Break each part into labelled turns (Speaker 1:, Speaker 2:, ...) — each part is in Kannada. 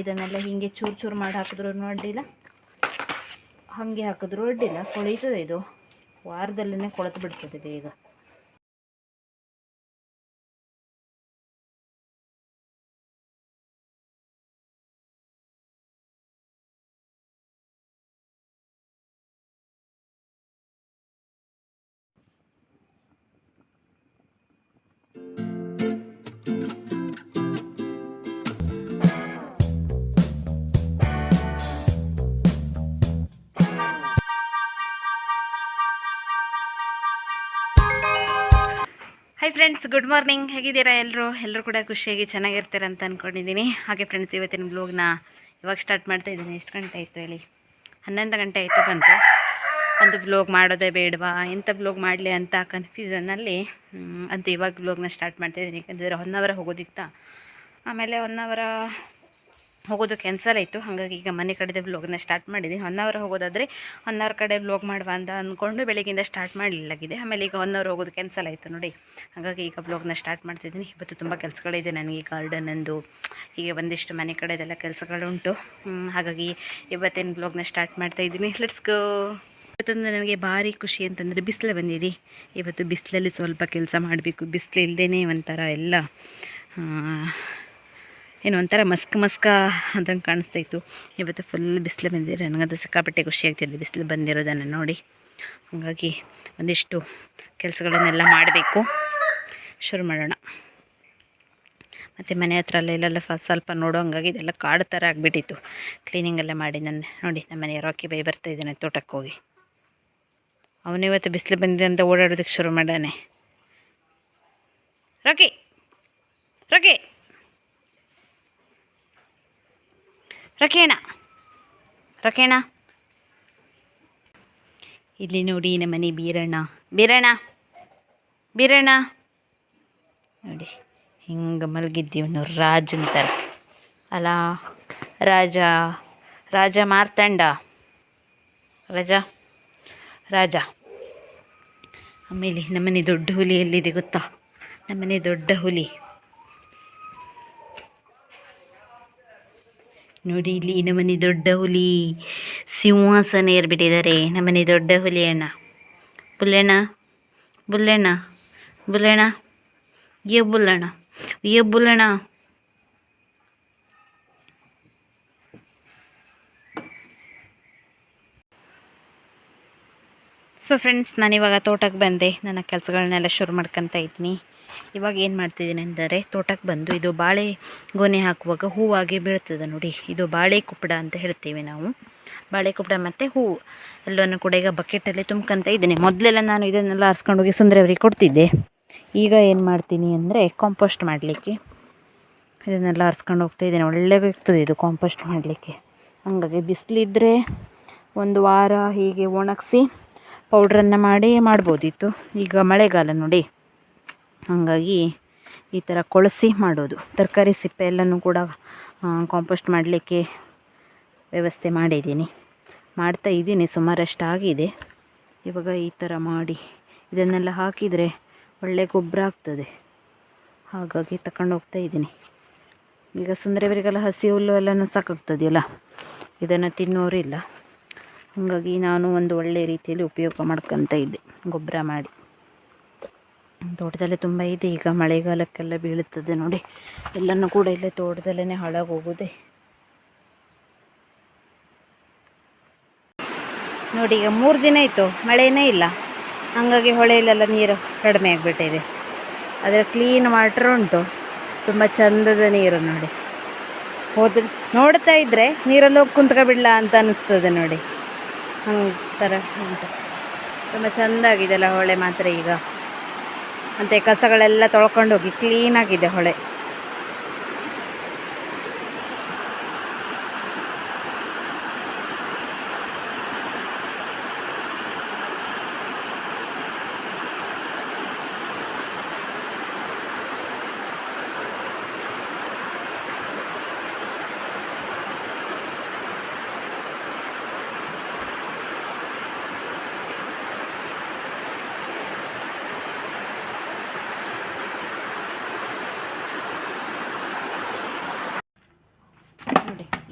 Speaker 1: ಇದನ್ನೆಲ್ಲ ಹಿಂಗೆ ಚೂರು ಚೂರು ಮಾಡಿ ಹಾಕಿದ್ರು ಅಡ್ಡಿಲ್ಲ ಹಾಗೆ ಹಾಕಿದ್ರು ಅಡ್ಡಿಲ್ಲ ಕೊಳೀತದೆ ಇದು. ವಾರದಲ್ಲೇ ಕೊಳೆತು ಬಿಡ್ತದೆ ಬೇಗ. ಹಾಯ್ ಫ್ರೆಂಡ್ಸ್ ಗುಡ್ ಮಾರ್ನಿಂಗ್ ಹೇಗಿದ್ದೀರಾ ಎಲ್ಲರೂ ಎಲ್ಲರೂ ಕೂಡ ಖುಷಿಯಾಗಿ ಚೆನ್ನಾಗಿರ್ತೀರಂತ ಅಂತ ಅಂದ್ಕೊಂಡಿದ್ದೀನಿ ಹಾಗೆ ಫ್ರೆಂಡ್ಸ್ ಇವತ್ತಿನ ಬ್ಲೋಗ್ನ ಇವಾಗ ಸ್ಟಾರ್ಟ್ ಮಾಡ್ತಾ ಇದ್ದೀನಿ. ಎಷ್ಟು ಗಂಟೆ ಆಯಿತು ಹೇಳಿ? ಹನ್ನೊಂದು ಗಂಟೆ ಆಯಿತು ಬಂತು. ಒಂದು ಬ್ಲಾಗ್ ಮಾಡೋದೇ ಬೇಡವಾ? ಎಂಥ ಬ್ಲೋಗ್ ಮಾಡಲಿ ಅಂತ ಕನ್ಫ್ಯೂಸನ್ನಲ್ಲಿ ಅಂತ ಇವಾಗ ಬ್ಲೋಗ್ನ ಸ್ಟಾರ್ಟ್ ಮಾಡ್ತಾ ಇದ್ದೀನಿ. ಯಾಕಂದರೆ ಒನ್ ಅವರ್ ಹೋಗೋದಿತ್ತ? ಆಮೇಲೆ ಒನ್ ಅವರ ಹೋಗೋದು ಕ್ಯಾನ್ಸಲ್ ಆಯಿತು. ಹಾಗಾಗಿ ಈಗ ಮನೆ ಕಡೆದೇ ಬ್ಲಾಗ್ನ ಸ್ಟಾರ್ಟ್ ಮಾಡಿದ್ದೀನಿ. ಒನ್ ಅವರ್ ಹೋಗೋದಾದರೆ ಒನ್ ಕಡೆ ಬ್ಲಾಗ್ ಮಾಡುವ ಅಂತ ಅಂದ್ಕೊಂಡು ಬೆಳಗ್ಗಿಂದ ಸ್ಟಾರ್ಟ್ ಮಾಡಲಿಲ್ಲಾಗಿದೆ. ಆಮೇಲೆ ಈಗ ಒನ್ ಅವರ್ ಹೋಗೋದು ಕ್ಯಾನ್ಸಲ್ ಆಯಿತು ನೋಡಿ. ಹಾಗಾಗಿ ಈಗ ಬ್ಲಾಗ್ನ ಸ್ಟಾರ್ಟ್ ಮಾಡ್ತಿದ್ದೀನಿ. ಇವತ್ತು ತುಂಬ ಕೆಲಸಗಳಿದೆ ನನಗೆ. ಗಾರ್ಡನಂದು ಹೀಗೆ ಒಂದಿಷ್ಟು ಮನೆ ಕಡೆದೆಲ್ಲ ಕೆಲಸಗಳುಂಟು. ಹಾಗಾಗಿ ಇವತ್ತೇನು ಬ್ಲಾಗ್ನ ಸ್ಟಾರ್ಟ್ ಮಾಡ್ತಾ ಇದ್ದೀನಿ. ಲೆಟ್ಸ್ ಗೋ ಇವತ್ತೊಂದು ನನಗೆ ಭಾರಿ ಖುಷಿ ಅಂತಂದರೆ ಬಿಸಿಲು ಬಂದಿದೆ. ಇವತ್ತು ಬಿಸಿಲಲ್ಲಿ ಸ್ವಲ್ಪ ಕೆಲಸ ಮಾಡಬೇಕು. ಬಿಸಿಲು ಇಲ್ಲದೇ ಒಂಥರ ಎಲ್ಲ ಏನೋ ಒಂಥರ ಮಸ್ಕ್ ಮಸ್ಕ ಅಂತಂಗೆ ಕಾಣಿಸ್ತಾ ಇತ್ತು. ಇವತ್ತು ಫುಲ್ ಬಿಸಿಲು ಬಂದಿದೆ. ನನಗದು ಸಿಕ್ಕಾಪಟ್ಟೆ ಖುಷಿ ಆಗ್ತಿದೆ ಬಿಸಿಲು ಬಂದಿರೋದನ್ನು ನೋಡಿ. ಹಾಗಾಗಿ ಒಂದಿಷ್ಟು ಕೆಲಸಗಳನ್ನೆಲ್ಲ ಮಾಡಬೇಕು. ಶುರು ಮಾಡೋಣ. ಮತ್ತು ಮನೆ ಹತ್ರ ಅಲ್ಲ ಇಲ್ಲೆಲ್ಲ ಸ್ವಲ್ಪ ನೋಡೋ ಹಂಗಾಗಿ ಇದೆಲ್ಲ ಕಾಡು ಥರ ಆಗಿಬಿಟ್ಟಿತ್ತು. ಕ್ಲೀನಿಂಗ್ ಎಲ್ಲ ಮಾಡಿ ನಾನು ನೋಡಿ ನಮ್ಮ ಮನೆ ರಾಕಿ ಬೈ ಬರ್ತಾ ಇದ್ದಾನೆ ತೋಟಕ್ಕೆ ಹೋಗಿ. ಅವನಿವತ್ತು ಬಿಸಿಲು ಬಂದಿದೆ ಅಂತ ಓಡಾಡೋದಕ್ಕೆ ಶುರು ಮಾಡಾನೆ ರಾಕಿ ರಾಕಿ ರಕೇಣ ರಕೇಣ ಇಲ್ಲಿ ನೋಡಿ ನಮ್ಮ ಮನೆ ಬೀರಣ್ಣ. ಬೀರಣ್ಣ. ಬೀರಣ್ಣ. ನೋಡಿ, ಹಿಂಗೆ ಮಲಗಿದ್ದೀವನು ರಾಜ ಅಂತಾರೆ. ಅಲ್ಲ ರಾಜ ರಾಜ ಮಾರ್ತಂಡ. ರಾಜ ರಾಜ. ಆಮೇಲೆ ನಮ್ಮನೆ ದೊಡ್ಡ ಹುಲಿ ಎಲ್ಲಿದೆ ಗೊತ್ತಾ? ನಮ್ಮನೆ ದೊಡ್ಡ ಹುಲಿ. ನೋಡಿ ಇಲ್ಲಿ ನಮ್ಮನೆ ದೊಡ್ಡ ಹುಲಿ. ಸಿಂಹಾಸನ ಏರ್ಬಿಟ್ಟಿದ್ದಾರೆ. ನಮ್ಮನೆ ದೊಡ್ಡ ಹುಲಿ ಅಣ್ಣ. ಬುಲ್ಲಣ್ಣ ಬುಲ್ಲಣ್ಣ ಬುಲ್ಲಣ್ಣ. ಏ ಬುಲ್ಲಣ್ಣ ಏ ಬುಲ್ಲಣ್ಣ. ಸೊ ಫ್ರೆಂಡ್ಸ್ ನಾನಿವಾಗ ತೋಟಕ್ಕೆ ಬಂದೆ. ನನ್ನ ಕೆಲಸಗಳನ್ನೆಲ್ಲ ಶುರು ಮಾಡ್ಕೊತ ಇದ್ದೀನಿ. ಇವಾಗ ಏನು ಮಾಡ್ತಿದ್ದೀನಿ ಅಂದರೆ ತೋಟಕ್ಕೆ ಬಂದು ಇದು ಬಾಳೆ ಗೊನೆ ಹಾಕುವಾಗ ಹೂವಾಗಿ ಬೀಳ್ತದೆ ನೋಡಿ. ಇದು ಬಾಳೆ ಕುಪ್ಪಡ ಅಂತ ಹೇಳ್ತೀವಿ ನಾವು. ಬಾಳೆ ಕುಪ್ಪಡ ಮತ್ತು ಹೂವು ಎಲ್ಲವನ್ನು ಕೂಡ ಈಗ ಬಕೆಟಲ್ಲಿ ತುಂಬ್ಕೊಂತ ಇದ್ದೀನಿ. ಮೊದಲೆಲ್ಲ ನಾನು ಇದನ್ನೆಲ್ಲ ಹರಿಸ್ಕೊಂಡು ಹೋಗಿ ಸುಂದರವರಿಗೆ ಕೊಡ್ತಿದ್ದೆ. ಈಗ ಏನು ಮಾಡ್ತೀನಿ ಅಂದರೆ ಕಾಂಪೋಸ್ಟ್ ಮಾಡಲಿಕ್ಕೆ. ಇದನ್ನೆಲ್ಲ ಹರಿಸ್ಕೊಂಡು ಹೋಗ್ತಾ ಇದ್ದೀನಿ. ಒಳ್ಳೆದಾಗ್ತದೆ ಇದು ಕಾಂಪೋಸ್ಟ್ ಮಾಡಲಿಕ್ಕೆ. ಹಾಗಾಗಿ ಬಿಸಿಲಿದ್ದರೆ ಒಂದು ವಾರ ಹೀಗೆ ಒಣಗಿಸಿ ಪೌಡ್ರನ್ನು ಮಾಡಿ ಮಾಡ್ಬೋದಿತ್ತು. ಈಗ ಮಳೆಗಾಲ ನೋಡಿ. ಹಾಗಾಗಿ ಈ ಥರ ಕೊಳಸಿ ಮಾಡೋದು, ತರಕಾರಿ ಸಿಪ್ಪೆ ಎಲ್ಲನೂ ಕೂಡ ಕಾಂಪೋಸ್ಟ್ ಮಾಡಲಿಕ್ಕೆ ವ್ಯವಸ್ಥೆ ಮಾಡಿದ್ದೀನಿ. ಮಾಡ್ತಾ ಇದ್ದೀನಿ ಸುಮಾರಷ್ಟು ಆಗಿದೆ ಇವಾಗ ಈ ಥರ ಮಾಡಿ, ಇದನ್ನೆಲ್ಲ ಹಾಕಿದರೆ ಒಳ್ಳೆ ಗೊಬ್ಬರ ಆಗ್ತದೆ. ಹಾಗಾಗಿ ತಗೊಂಡೋಗ್ತಾ ಇದ್ದೀನಿ. ಈಗ ಸುಂದರವರಿಗೆಲ್ಲ ಹಸಿ ಹುಲ್ಲು ಎಲ್ಲನೂ ಸಾಕಾಗ್ತದೆಯಲ್ಲ, ಇದನ್ನು ತಿನ್ನೋರಿಲ್ಲ. ಹಾಗಾಗಿ ನಾನು ಒಂದು ಒಳ್ಳೆಯ ರೀತಿಯಲ್ಲಿ ಉಪಯೋಗ ಮಾಡ್ಕೊತ ಇದ್ದೆ, ಗೊಬ್ಬರ ಮಾಡಿ. ತೋಟದಲ್ಲೇ ತುಂಬ ಇದೆ. ಈಗ ಮಳೆಗಾಲಕ್ಕೆಲ್ಲ ಬೀಳುತ್ತದೆ ನೋಡಿ. ಎಲ್ಲನೂ ಕೂಡ ಇಲ್ಲೇ ತೋಟದಲ್ಲೇ ಹಾಳಾಗಿ ನೋಡಿ, ಈಗ ಮೂರು ದಿನ ಇತ್ತು ಮಳೆನೇ ಇಲ್ಲ. ಹಾಗಾಗಿ ಹೊಳೆಯಲ್ಲೆಲ್ಲ ನೀರು ಕಡಿಮೆ ಆಗಿಬಿಟ್ಟಿದೆ. ಅದರ ಕ್ಲೀನ್ ವಾಟ್ರ್ ಉಂಟು. ತುಂಬ ಚಂದದ ನೀರು ನೋಡಿ. ಹೋದ್ರೆ ನೋಡ್ತಾ ಇದ್ದರೆ ನೀರಲ್ಲಿ ಹೋಗಿ ಕುಂತ್ಕೊಬಿಡ್ಲಾ ಅಂತ ಅನ್ನಿಸ್ತದೆ ನೋಡಿ. ಹಂಗೆ ಥರ ಅಂತ ತುಂಬ ಚೆಂದಾಗಿದೆಲ್ಲ ಹೊಳೆ ಮಾತ್ರ ಈಗ. ಮತ್ತು ಕಸಗಳೆಲ್ಲ ತೊಳ್ಕೊಂಡೋಗಿ ಕ್ಲೀನಾಗಿದೆ ಹೊಳೆ.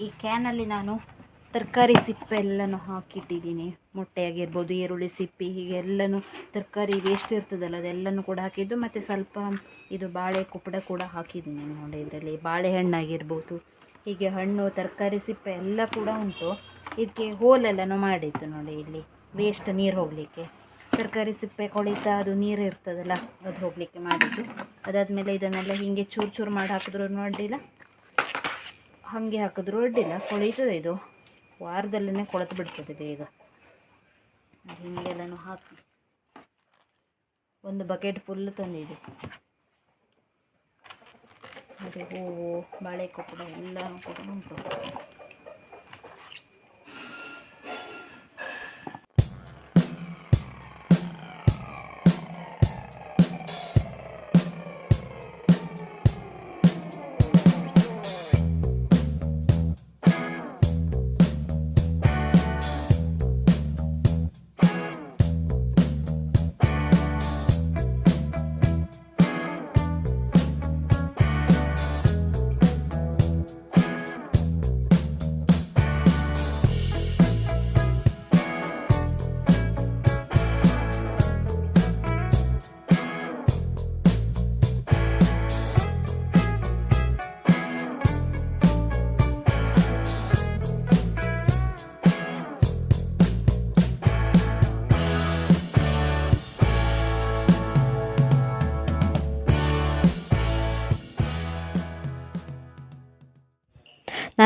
Speaker 1: ಈ ಕ್ಯಾನಲ್ಲಿ ನಾನು ತರಕಾರಿ ಸಿಪ್ಪೆ ಎಲ್ಲನೂ ಹಾಕಿಟ್ಟಿದ್ದೀನಿ. ಮೊಟ್ಟೆ ಆಗಿರ್ಬೋದು ಈರುಳ್ಳಿ ಸಿಪ್ಪಿ, ಹೀಗೆ ಎಲ್ಲನೂ ತರಕಾರಿ ವೇಸ್ಟ್ ಇರ್ತದಲ್ಲ, ಅದೆಲ್ಲನೂ ಕೂಡ ಹಾಕಿದ್ದು, ಮತ್ತು ಸ್ವಲ್ಪ ಇದು ಬಾಳೆ ಕುಪ್ಪಡ ಕೂಡ ಹಾಕಿದ್ದೀನಿ ನೋಡಿ ಇದರಲ್ಲಿ. ಬಾಳೆಹಣ್ಣಾಗಿರ್ಬೋದು ಹೀಗೆ ಹಣ್ಣು, ತರಕಾರಿ, ಸಿಪ್ಪೆ ಎಲ್ಲ ಕೂಡ ಉಂಟು. ಇದಕ್ಕೆ ಹೋಲೆಲ್ಲನೂ ಮಾಡಿದ್ದು ನೋಡಿ ಇಲ್ಲಿ ವೇಸ್ಟ್ ನೀರು ಹೋಗಲಿಕ್ಕೆ. ತರಕಾರಿ, ಸಿಪ್ಪೆ ಕೊಳಿತಾ, ಅದು ನೀರು ಇರ್ತದಲ್ಲ, ಅದು ಹೋಗಲಿಕ್ಕೆ ಮಾಡಿದ್ದು. ಅದಾದಮೇಲೆ ಇದನ್ನೆಲ್ಲ ಹೀಗೆ ಚೂರು ಚೂರು ಮಾಡಿ ಹಾಕಿದ್ರು ಅಡ್ಡಿಲ್ಲ ಹಾಗೆ ಹಾಕಿದ್ರು ಅಡ್ಡಿಲ್ಲ ಕೊಳಿತದೆ ಇದು. ವಾರದಲ್ಲೇ ಕೊಳೆತು ಬಿಡ್ತದೆ ಬೇಗ. ಹಿಂಗೆಲ್ಲನೂ ಹಾಕಿ. ಒಂದು ಬಕೆಟ್ ಫುಲ್ ತಂದಿದೆ. ಅದೇ ಹೂವು ಬಾಳೆ ಕೊಪ್ಪಳ ಎಲ್ಲನೂ ಕೂಡ ಉಂಟು.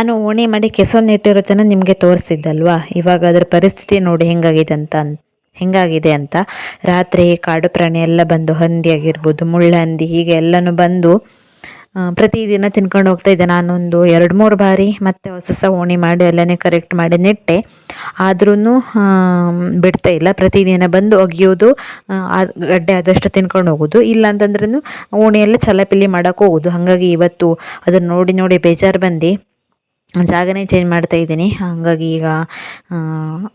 Speaker 1: ನಾನು ಓಣಿ ಮಾಡಿ ಕೆಸವನ್ನು ಇಟ್ಟಿರೋ ಜನ ನಿಮಗೆ ತೋರಿಸಿದ್ದಲ್ವಾ? ಇವಾಗ ಅದರ ಪರಿಸ್ಥಿತಿ ನೋಡಿ ಹೆಂಗಾಗಿದೆ ಅಂತ ಹೆಂಗಾಗಿದೆ ಅಂತ. ರಾತ್ರಿ ಕಾಡು ಪ್ರಾಣಿ ಎಲ್ಲ ಬಂದು ಹಂದಿ ಆಗಿರ್ಬೋದು ಮುಳ್ಳಹಂದಿ ಹೀಗೆ ಎಲ್ಲನೂ ಬಂದು ಪ್ರತಿದಿನ ತಿನ್ಕೊಂಡು ಹೋಗ್ತಾ ಇದ್ದೆ. ನಾನೊಂದು ಎರಡು ಮೂರು ಬಾರಿ ಮತ್ತೆ ಹೊಸ ಹೊಸ ಓಣಿ ಮಾಡಿ ಎಲ್ಲನೇ ಕರೆಕ್ಟ್ ಮಾಡಿ ನೆಟ್ಟೆ. ಆದ್ರೂ ಬಿಡ್ತಾ ಇಲ್ಲ. ಪ್ರತಿದಿನ ಬಂದು ಒಗೆಯೋದು ಗಡ್ಡೆ ಆದಷ್ಟು ತಿನ್ಕೊಂಡು ಹೋಗೋದು. ಇಲ್ಲ ಅಂತಂದ್ರೂ ಓಣಿಯೆಲ್ಲ ಚಲಪಿಲಿ ಮಾಡೋಕೆ ಹೋಗೋದು. ಹಾಗಾಗಿ ಇವತ್ತು ಅದನ್ನು ನೋಡಿ ನೋಡಿ ಬೇಜಾರು ಬಂದು. ಜಾಗನೇ ಚೇಂಜ್ ಮಾಡ್ತಾ ಇದ್ದೀನಿ. ಹಾಗಾಗಿ ಈಗ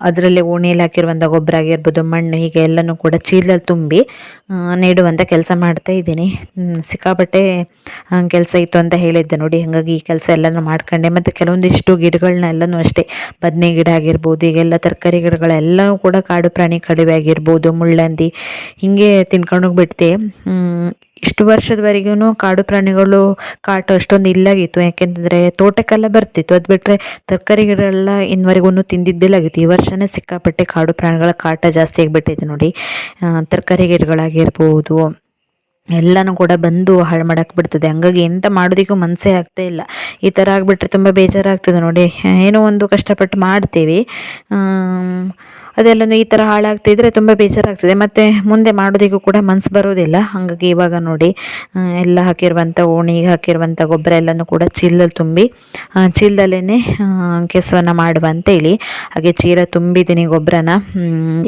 Speaker 1: ಅದರಲ್ಲೇ ಓಣಿಯಲ್ಲಿ ಹಾಕಿರುವಂಥ ಗೊಬ್ಬರ ಆಗಿರ್ಬೋದು ಮಣ್ಣು ಹೀಗೆ ಎಲ್ಲನೂ ಕೂಡ ಚೀಲದಲ್ಲಿ ತುಂಬಿ ನೀಡುವಂಥ ಕೆಲಸ ಮಾಡ್ತಾ ಇದ್ದೀನಿ. ಸಿಕ್ಕಾಪಟ್ಟೆ ಕೆಲಸ ಇತ್ತು ಅಂತ ಹೇಳಿದ್ದೆ ನೋಡಿ. ಹಾಗಾಗಿ ಈ ಕೆಲಸ ಎಲ್ಲನೂ ಮಾಡ್ಕೊಂಡೆ. ಮತ್ತು ಕೆಲವೊಂದಿಷ್ಟು ಗಿಡಗಳನ್ನ ಎಲ್ಲನೂ ಅಷ್ಟೇ ಬದನೆ ಗಿಡ ಆಗಿರ್ಬೋದು ಈಗೆಲ್ಲ ತರಕಾರಿ ಗಿಡಗಳೆಲ್ಲವೂ ಕೂಡ ಕಾಡು ಪ್ರಾಣಿ ಕಡಿವೆ ಆಗಿರ್ಬೋದು ಮುಳ್ಳಂದಿ ಹೀಗೆ ತಿನ್ಕೊಂಡು ಹೋಗ್ಬಿಡ್ತೆ ಹ್ಮ್, ಇಷ್ಟು ವರ್ಷದವರೆಗೂ ಕಾಡು ಪ್ರಾಣಿಗಳು ಕಾಟ ಅಷ್ಟೊಂದು ಇಲ್ಲಾಗಿತ್ತು. ಯಾಕೆಂತಂದರೆ ತೋಟಕ್ಕೆಲ್ಲ ಬರ್ತಿತ್ತು. ಅದು ಬಿಟ್ಟರೆ ತರಕಾರಿ ಗಿಡಗಳೆಲ್ಲ ತಿಂದಿದ್ದಿಲ್ಲಾಗಿತ್ತು. ಈ ವರ್ಷನೇ ಸಿಕ್ಕಾಪಟ್ಟೆ ಕಾಡು ಪ್ರಾಣಿಗಳ ಕಾಟ ಜಾಸ್ತಿ ಆಗಿಬಿಟ್ಟಿದೆ ನೋಡಿ. ತರಕಾರಿ ಗಿಡಗಳಾಗಿರ್ಬೋದು, ಎಲ್ಲನೂ ಕೂಡ ಬಂದು ಹಾಳು ಮಾಡಕ್ಕೆ ಬಿಡ್ತದೆ. ಹಂಗಾಗಿ ಎಂತ ಮಾಡೋದಕ್ಕೂ ಮನಸ್ಸೇ ಆಗ್ತಾ ಇಲ್ಲ. ಈ ಥರ ಆಗಿಬಿಟ್ರೆ ತುಂಬ ಬೇಜಾರಾಗ್ತದೆ ನೋಡಿ. ಏನೋ ಒಂದು ಕಷ್ಟಪಟ್ಟು ಮಾಡ್ತೀವಿ. ಅದೆಲ್ಲನೂ ಈ ಥರ ಹಾಳಾಗ್ತಿದ್ರೆ ತುಂಬ ಬೇಜಾರಾಗ್ತದೆ. ಮತ್ತು ಮುಂದೆ ಮಾಡೋದಿಗೂ ಕೂಡ ಮನಸ್ಸು ಬರೋದಿಲ್ಲ. ಹಾಗಾಗಿ ಇವಾಗ ನೋಡಿ ಎಲ್ಲ ಹಾಕಿರುವಂಥ ಓಣಿಗೆ ಹಾಕಿರುವಂಥ ಗೊಬ್ಬರ ಎಲ್ಲನೂ ಕೂಡ ಚೀಲದಲ್ಲಿ ತುಂಬಿ ಚೀಲದಲ್ಲೇ ಕೆಸವನ್ನು ಮಾಡುವ ಅಂತೇಳಿ ಹಾಗೆ ಚೀಲ ತುಂಬಿದ್ದೀನಿ ಗೊಬ್ಬರನ.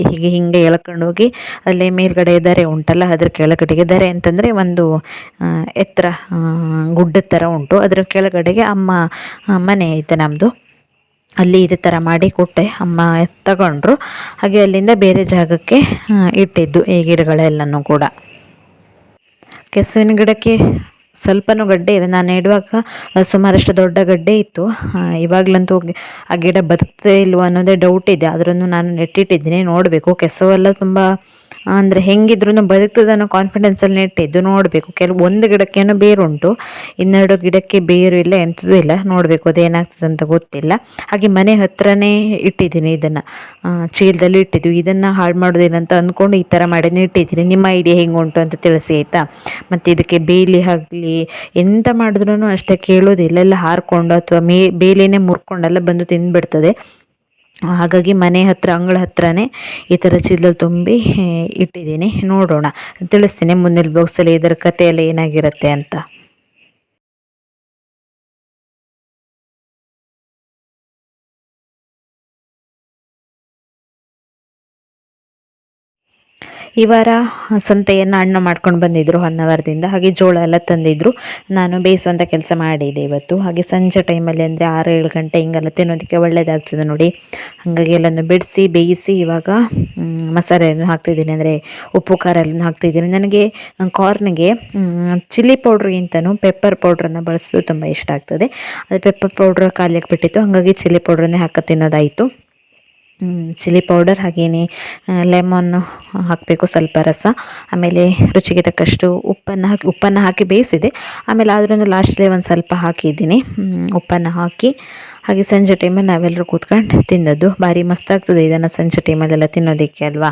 Speaker 1: ಹೀಗೆ ಹಿಂಗೆ ಎಳ್ಕೊಂಡು ಹೋಗಿ ಅಲ್ಲೇ ಮೇಲ್ಗಡೆ ದರೆ ಉಂಟಲ್ಲ, ಅದ್ರ ಕೆಳಗಡೆಗೆ ದರೆ ಅಂತಂದರೆ ಒಂದು ಎತ್ತರ ಗುಡ್ಡದ ಥರ ಉಂಟು. ಅದರ ಕೆಳಗಡೆಗೆ ಅಮ್ಮ ಮನೆ ಐತೆ ನಮ್ಮದು ಅಲ್ಲಿ ಇದೇ ಥರ ಮಾಡಿ ಕೊಟ್ಟೆ. ಅಮ್ಮ ತಗೊಂಡ್ರು. ಹಾಗೆ ಅಲ್ಲಿಂದ ಬೇರೆ ಜಾಗಕ್ಕೆ ಇಟ್ಟಿದ್ದು ಈ ಗಿಡಗಳೆಲ್ಲನೂ ಕೂಡ. ಕೆಸುವಿನ ಗಿಡಕ್ಕೆ ಸ್ವಲ್ಪನೂ ಗಡ್ಡೆ ಇದೆ ನಾನು ನೆಡುವಾಗ ಸುಮಾರಷ್ಟು ದೊಡ್ಡ ಗಡ್ಡೆ ಇತ್ತು. ಇವಾಗಲಂತೂ ಆ ಗಿಡ ಬದುಕ್ತೇ ಇಲ್ವೋ ಅನ್ನೋದೇ ಡೌಟ್ ಇದೆ. ಆದ್ರೂ ನಾನು ನೆಟ್ಟಿಟ್ಟಿದ್ದೀನಿ. ನೋಡಬೇಕು. ಕೆಸವೆಲ್ಲ ತುಂಬ ಅಂದರೆ ಹೆಂಗಿದ್ರೂ ಬದುಕ್ತದೆ ಅನ್ನೋ ಕಾನ್ಫಿಡೆನ್ಸಲ್ಲಿ ನೆಟ್ಟಿದ್ದು ನೋಡಬೇಕು. ಕೆಲವು ಒಂದು ಗಿಡಕ್ಕೇನೋ ಬೇರುಂಟು. ಇನ್ನೆರಡು ಗಿಡಕ್ಕೆ ಬೇರು ಇಲ್ಲ ಎಂಥದ್ದು ಇಲ್ಲ. ನೋಡಬೇಕು ಅದೇನಾಗ್ತದೆ ಅಂತ ಗೊತ್ತಿಲ್ಲ. ಹಾಗೆ ಮನೆ ಹತ್ರನೇ ಇಟ್ಟಿದ್ದೀನಿ ಇದನ್ನು. ಚೀಲದಲ್ಲಿ ಇಟ್ಟಿದ್ದು ಇದನ್ನು ಹಾಳು ಮಾಡೋದೇನಂತ ಅಂದ್ಕೊಂಡು ಈ ಥರ ಮಾಡಿ ಇಟ್ಟಿದ್ದೀನಿ. ನಿಮ್ಮ ಐಡಿಯಾ ಹೆಂಗೆ ಉಂಟು ಅಂತ ತಿಳಿಸಿ, ಆಯಿತಾ? ಮತ್ತು ಇದಕ್ಕೆ ಬೇಲಿ ಆಗಲಿ ಎಂತ ಮಾಡಿದ್ರೂ ಅಷ್ಟೇ ಕೇಳೋದಿಲ್ಲ. ಎಲ್ಲ ಹಾರ್ಕೊಂಡು ಅಥವಾ ಮೇ, ಬೇಲಿನೇ ಮುರ್ಕೊಂಡೆಲ್ಲ ಬಂದು ತಿಂದುಬಿಡ್ತದೆ. ಹಾಗಾಗಿ ಮನೆ ಹತ್ರ, ಅಂಗಳ ಹತ್ರನೇ ಈ ಥರ ಚೀಲ ತುಂಬಿ ಇಟ್ಟಿದ್ದೀನಿ. ನೋಡೋಣ. ತಿಳಿಸ್ತೀನಿ, ಮುಂದಿನ ಬಾಕ್ಸಲ್ಲಿ ಇದರ ಕತೆ ಎಲ್ಲ ಏನಾಗಿರುತ್ತೆ ಅಂತ.
Speaker 2: ಈ ವಾರ ಸಂತೆಯನ್ನು ಅಣ್ಣ ಮಾಡ್ಕೊಂಡು ಬಂದಿದ್ದರು ಹೊನ್ನವರದಿಂದ. ಹಾಗೆ ಜೋಳ ಎಲ್ಲ ತಂದಿದ್ದರು ನಾನು ಬೇಯಿಸುವಂಥ ಕೆಲಸ ಮಾಡಿದೆ ಇವತ್ತು. ಹಾಗೆ ಸಂಜೆ ಟೈಮಲ್ಲಿ ಅಂದರೆ ಆರು ಏಳು ಗಂಟೆ ಹಿಂಗೆಲ್ಲ ತಿನ್ನೋದಕ್ಕೆ ಒಳ್ಳೆಯದಾಗ್ತದೆ ನೋಡಿ. ಹಾಗಾಗಿ ಎಲ್ಲನೂ ಬಿಡಿಸಿ, ಬೇಯಿಸಿ ಇವಾಗ ಮಸಾಲೆಯನ್ನು ಹಾಕ್ತಿದ್ದೀನಿ. ಅಂದರೆ ಉಪ್ಪು, ಖಾರ ಎಲ್ಲ ಹಾಕ್ತಿದ್ದೀನಿ. ನನಗೆ ಕಾರ್ನ್ಗೆ ಚಿಲ್ಲಿ ಪೌಡ್ರಿಗಿಂತನೂ ಪೆಪ್ಪರ್ ಪೌಡ್ರನ್ನು ಬಳಸೋದು ತುಂಬ ಇಷ್ಟ ಆಗ್ತದೆ. ಅದು ಪೆಪ್ಪರ್ ಪೌಡ್ರ್ ಖಾಲಿಯಾಗಿ ಬಿಟ್ಟಿತ್ತು. ಹಾಗಾಗಿ ಚಿಲ್ಲಿ ಪೌಡ್ರನ್ನೇ ಹಾಕ ತಿನ್ನೋದಾಯಿತು. ಚಿಲ್ಲಿ ಪೌಡರ್ ಹಾಗೆಯೇ ಲೆಮನ್ನು ಹಾಕಬೇಕು ಸ್ವಲ್ಪ ರಸ. ಆಮೇಲೆ ರುಚಿಗೆ ತಕ್ಕಷ್ಟು ಉಪ್ಪನ್ನು ಹಾಕಿ ಉಪ್ಪನ್ನು ಹಾಕಿ ಬೇಯಿಸಿದೆ. ಆಮೇಲೆ ಆದ್ರೂ ಲಾಸ್ಟಲ್ಲಿ ಒಂದು ಸ್ವಲ್ಪ ಹಾಕಿದ್ದೀನಿ. ಉಪ್ಪನ್ನು ಹಾಕಿ, ಹಾಗೆ ಸಂಜೆ ಟೈಮಲ್ಲಿ ನಾವೆಲ್ಲರೂ ಕೂತ್ಕೊಂಡು ತಿನ್ನೋದು ಭಾರಿ ಮಸ್ತಾಗ್ತದೆ ಇದನ್ನು ಸಂಜೆ ಟೈಮಲ್ಲೆಲ್ಲ ತಿನ್ನೋದಕ್ಕೆ ಅಲ್ವಾ?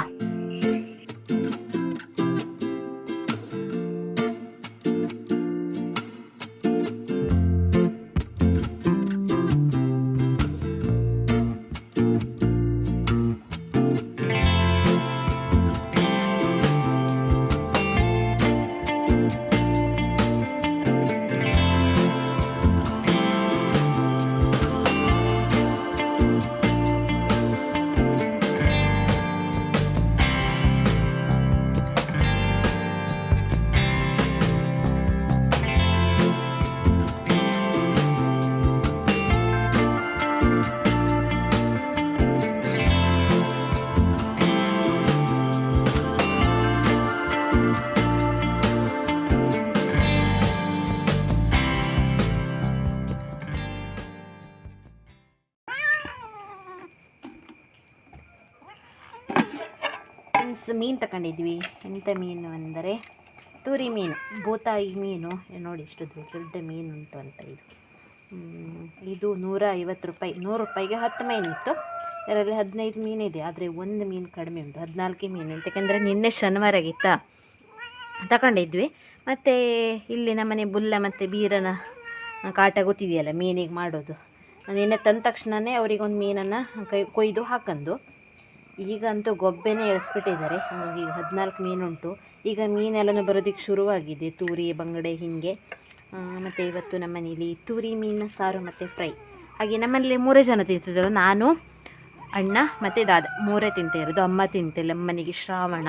Speaker 1: ಫ್ರೆಂಡ್ಸ್, ಮೀನು ತಗೊಂಡಿದ್ವಿ ಎಂಥ ಮೀನು ಅಂದರೆ ತೂರಿ ಮೀನು, ಭೂತಾಯಿ ಮೀನು. ನೋಡಿ ಇಷ್ಟು ದೊಡ್ಡ ಮೀನು ಉಂಟು ಅಂತ ಇದು ಇದು ನೂರ ಐವತ್ತು ರೂಪಾಯಿ, ನೂರು ರೂಪಾಯಿಗೆ ಹತ್ತು ಮೀನಿತ್ತು ಇದರಲ್ಲಿ ಹದಿನೈದು ಮೀನಿದೆ ಆದರೆ ಒಂದು ಮೀನು ಕಡಿಮೆ ಉಂಟು, ಹದಿನಾಲ್ಕೇ ಮೀನು. ಉಂಟು ಯಾಕೆಂದರೆ ನಿನ್ನೆ ಶನಿವಾರ ಆಗಿತ್ತಾ ತಗೊಂಡಿದ್ವಿ ಮತ್ತು ಇಲ್ಲಿ ನಮ್ಮನೆ ಬುಲ್ಲ ಮತ್ತು ಬೀರನ ಕಾಟ ಗೊತ್ತಿದೆಯಲ್ಲ, ಮೀನಿಗೆ ಮಾಡೋದು. ನಿನ್ನೆ ತಂದ ತಕ್ಷಣವೇ ಅವರಿಗೊಂದು ಮೀನನ್ನು ಕೈ, ಕೊಯ್ದು ಹಾಕಂದು. ಈಗಂತೂ ಗೊಬ್ಬೆನೇ ಎಳಿಸ್ಬಿಟ್ಟಿದ್ದಾರೆ. ಹಾಗಾಗಿ ಈಗ ಹದಿನಾಲ್ಕು ಮೀನುಂಟು ಈಗ ಮೀನೆಲ್ಲನೂ ಬರೋದಕ್ಕೆ ಶುರುವಾಗಿದೆ. ತೂರಿ, ಬಂಗಡೆ, ಹೀಗೆ. ಮತ್ತು ಇವತ್ತು ನಮ್ಮನೇಲಿ ತೂರಿ ಮೀನಿನ ಸಾರು ಮತ್ತು ಫ್ರೈ. ಹಾಗೆ ನಮ್ಮಲ್ಲಿ ಮೂರೇ ಜನ ತಿಂತಿದ್ದರು. ನಾನು, ಅಣ್ಣ ಮತ್ತು ದಾದ. ಮೂರೇ ತಿಂತಾ ಇರೋದು. ಅಮ್ಮ ತಿಂತಿಲ್ಲ ಅಮ್ಮನಿಗೆ ಶ್ರಾವಣ.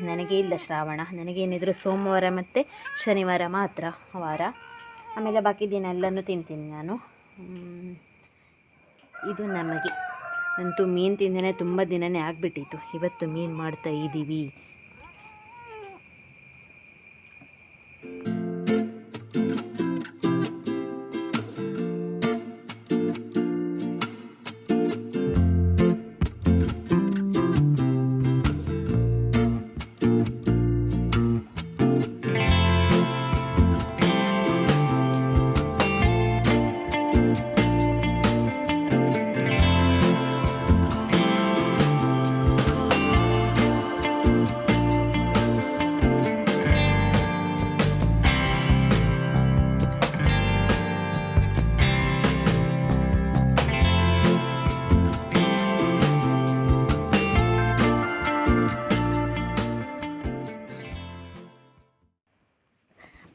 Speaker 1: ನನಗೆ ಇಲ್ಲ ಶ್ರಾವಣ. ನನಗೇನಿದ್ರು ಸೋಮವಾರ ಮತ್ತು ಶನಿವಾರ ಮಾತ್ರ ವಾರ. ಆಮೇಲೆ ಬಾಕಿ ದಿನ ಎಲ್ಲನೂ ತಿಂತೀನಿ ನಾನು. ಇದು ನಮಗೆ. ಅಂತೂ ಮೀನು ತಿಂದೇ ತುಂಬ ದಿನವೇ ಆಗಿಬಿಟ್ಟಿತ್ತು. ಇವತ್ತು ಮೀನು ಮಾಡ್ತಾ ಇದ್ದೀವಿ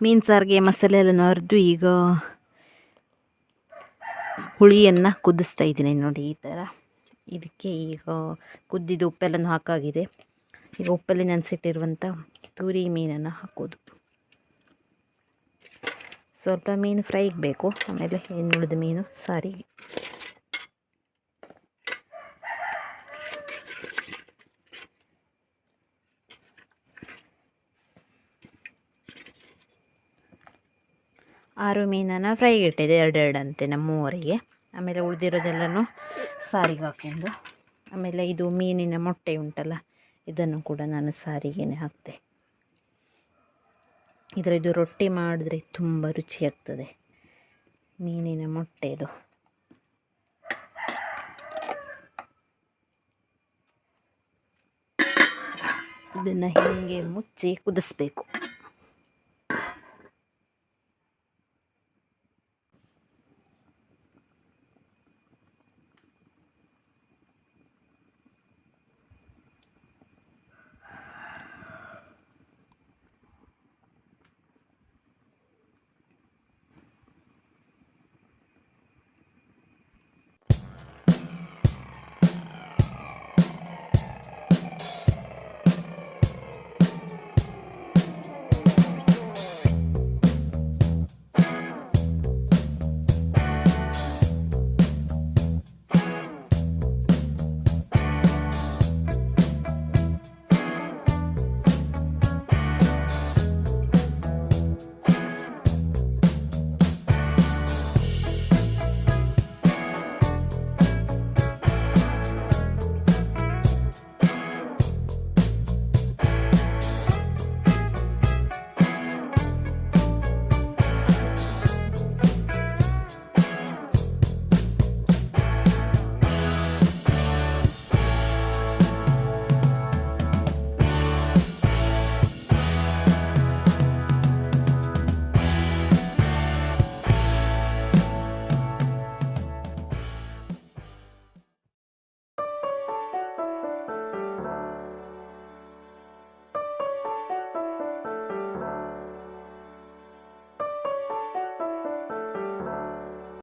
Speaker 1: ಮೀನು ಸಾರಿಗೆ ಮಸಾಲೆ ಎಲ್ಲ ಅರ್ದು ಈಗ ಹುಳಿಯನ್ನು ಕುದಿಸ್ತಾ ಇದ್ದೀನಿ ನೋಡಿ ಈ ಥರ. ಇದಕ್ಕೆ ಈಗ ಕುದ್ದಿದ್ದು ಉಪ್ಪೆಲ್ಲನೂ ಹಾಕಾಗಿದೆ. ಈಗ ಉಪ್ಪಲ್ಲಿ ನೆನೆಸಿಟ್ಟಿರುವಂಥ ತೂರಿ ಮೀನನ್ನು ಹಾಕೋದು. ಸ್ವಲ್ಪ ಮೀನು ಫ್ರೈಗೆ ಬೇಕು. ಆಮೇಲೆ ಏನು ಉಳಿದ ಮೀನು ಸಾರಿಗೆ. ಆರು ಮೀನನ್ನು ಫ್ರೈಗೆ ಇಟ್ಟಿದೆ, ಎರಡೆರಡು ಅಂತೆ ನಮ್ಮ ಮೂವರಿಗೆ ಆಮೇಲೆ ಉಳಿದಿರೋದೆಲ್ಲನೂ ಸಾರಿಗೆ ಹಾಕೆಂದು ಆಮೇಲೆ ಇದು ಮೀನಿನ ಮೊಟ್ಟೆ ಉಂಟಲ್ಲ, ಇದನ್ನು ಕೂಡ ನಾನು ಸಾರಿಗೆನೆ ಹಾಕ್ತೆ. ಇದರದ್ದು ರೊಟ್ಟಿ ಮಾಡಿದ್ರೆ ತುಂಬ ರುಚಿಯಾಗ್ತದೆ. ಮೀನಿನ ಮೊಟ್ಟೆ ಇದು. ಇದನ್ನು ಹೀಗೆ ಮುಚ್ಚಿ ಕುದಿಸ್ಬೇಕು.